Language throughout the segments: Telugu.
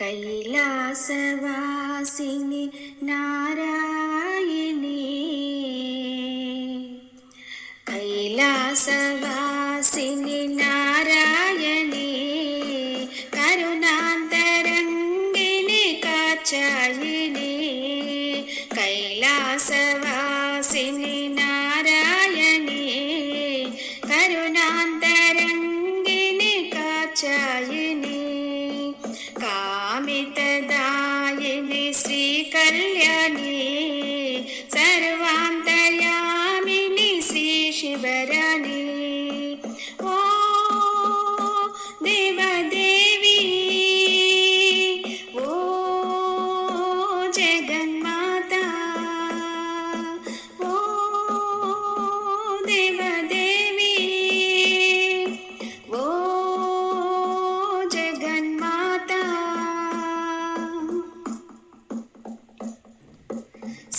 కైలాసవాసిని నారాయణి కైలాసవాసిని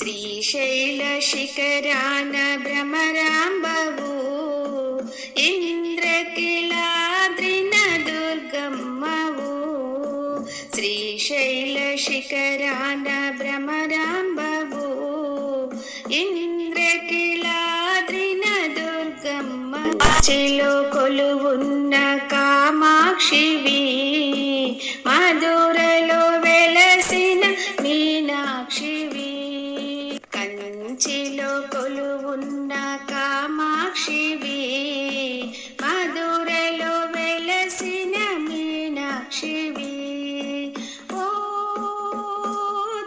శ్రీశైల శిఖరాన భ్రమరాంబవు ఇంద్రకిలాద్రిన దుర్గమ్మవు శ్రీశైల శిఖరాన భ్రమరాంబవు ఇంద్రకిలాద్రిన దుర్గమ్మ చిలో కొలువున్న కామాక్షివి వెలసిన మీనాక్షివి ఓ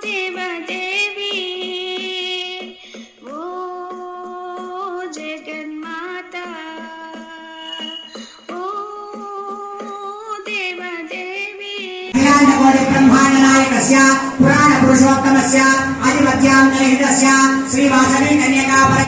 దేవదేవి ఓ జగన్మాత ఓ దేవదేవి అఖిలాండకోటి బ్రహ్మాండ నాయకస్య పురాణ పురుషోత్తమస్య అధిపత్యాంతరహితస్య శ్రీవాసవి కన్యకాపర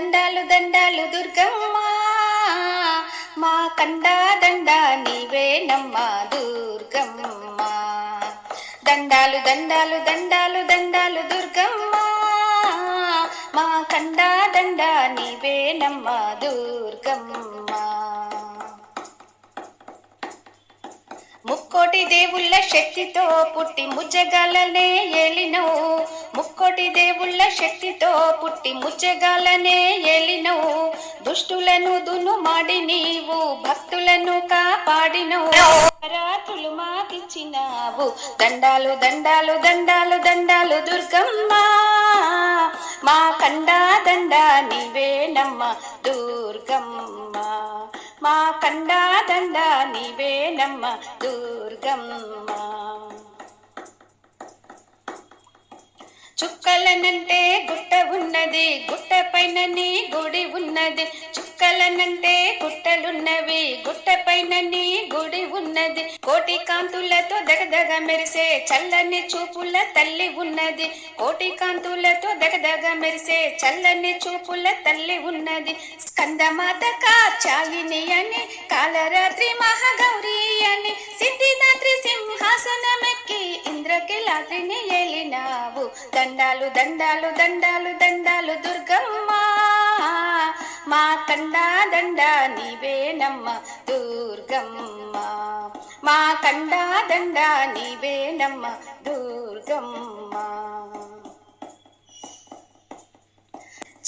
దండాలు దండాలు దుర్గమ్మ. మా కండా దండా నీవేనమ్మ దుర్గమ్మ. దండాలు దండాలు దండాలు దండాలు దుర్గమ్మ. మా కండా దండా నీవేనమ్మ దుర్గమ్మ. ముక్కోటి దేవుళ్ళ శక్తితో పుట్టి ముజ్జగలనే ఏలినవు ముక్కోటి దేవుళ్ళ శక్తితో పుట్టి ముచ్చగాలనే ఏలినవు. దుష్టులను దును మాడి నీవు భక్తులను కాపాడినవు. రాత్రులు మాకిచ్చినావు. దండాలు దండాలు దండాలు దండాలు దుర్గమ్మ. మా కండా దండ నీవేనమ్మ దుర్గమ్మ. మా కండా దండ నీవేనమ్మ దుర్గమ్మ. చుక్కలనంటే గుట్ట ఉన్నది గుట్ట పైన నీ గుడి ఉన్నది. చుక్కలనంటే గుట్టలున్నవి గుట్ట పైన నీ గుడి ఉన్నది. కోటి కాంతులతో దగదగ మెరిసే చల్లని చూపుల తల్లి ఉన్నది. కోటి కాంతులతో దగదగ మెరిసే చల్లని చూపుల తల్లి ఉన్నది. స్కందమాత కాచాయిని అని కాలరాత్రి మహాగౌరి అని సిద్ధిదాత్రి సింహాసనమెక్కి ఇంద్రకిలాద్రిని ఏలినావు. దండాలు దండాలు దండాలు దండాలు దుర్గమ్మ మా కండా దండ నీవేనమ్మ దుర్గమ్మ. మా కండా దండ నీవేనమ్మ దుర్గమ్మ.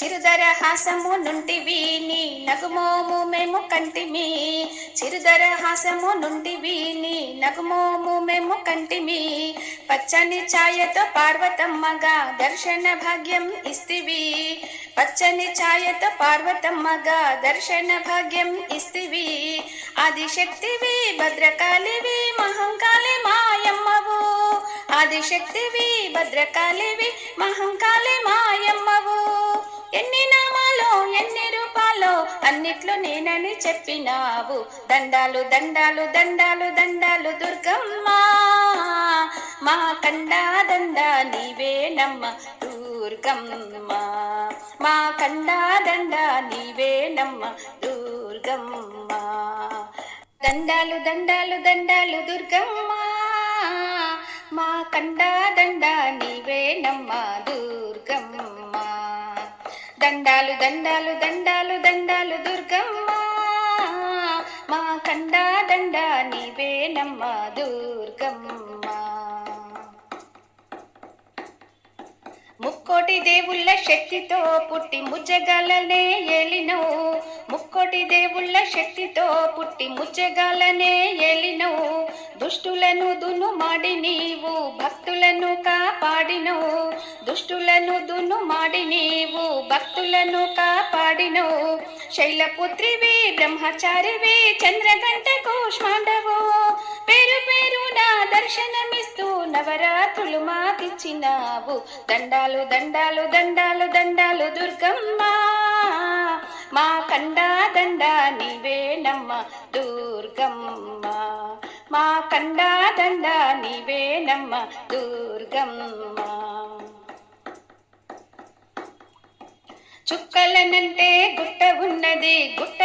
చిరుదర హాసము నుంటివి నీ నగుమోము మేము కంటిమి. చిరుదర హాసము నుంటివి నీ నగుమోము మేము కంటిమి. పచ్చని ఛాయతో పార్వతమ్మగా దర్శన భాగ్యం ఇస్తివి. పచ్చని ఛాయతో పార్వతమ్మగా దర్శన భాగ్యం ఇస్తివి. ఆదిశక్తివి భద్రకాళివి మహంకాళి మాయమ్మవు. ఆదిశక్తివి భద్రకాళివి మహంకాళి మాయమ్మవు. అన్నిట్లో నేనని చెప్పినావు. దండాలు దండాలు దండాలు దండాలు దుర్గమ్మ. మా కండా దండా నీవేనమ్మ దుర్గమ్మ. మా కండా దండా నీవేనమ్మ దుర్గమ్మ. దండాలు దండాలు దండాలు దుర్గమ్మ. మా కండా దండ నీవేనమ్మ దుర్గమ్మ. దండాలు దండాలు దండాలు దండాలు దుర్గమ్మ. మా కండా దండా నీవేనమ్మ దుర్గమ్మ. ముక్కోటి దేవుళ్ళ శక్తితో పుట్టి ముజ్జగలనే ఏలినవు ముక్కోటి దేవుళ్ళ శక్తితో పుట్టి ముజ్జగాలనే ఏలినవు. దుష్టులను దును మాడి నీవు భక్తులను కాపాడినవు. దుష్టులను దును మాడి నీవు భక్తులను కాపాడినవు. శైలపుత్రివి బ్రహ్మచారివి చంద్రగంట కూష్మాండవు పేరు పేరు నా దర్శనమిస్తూ నవరాత్రులు మాకిచ్చినావు. దండాలు దండాలు దండాలు దండాలు దుర్గమ్మ. మా కండా దండ నీవేనమ్మ దుర్గమ్మ. మా కండాదండ నీవేనమ్మ దుర్గమ్మ. చుక్కలనంటే గుట్ట ఉన్నది గుట్ట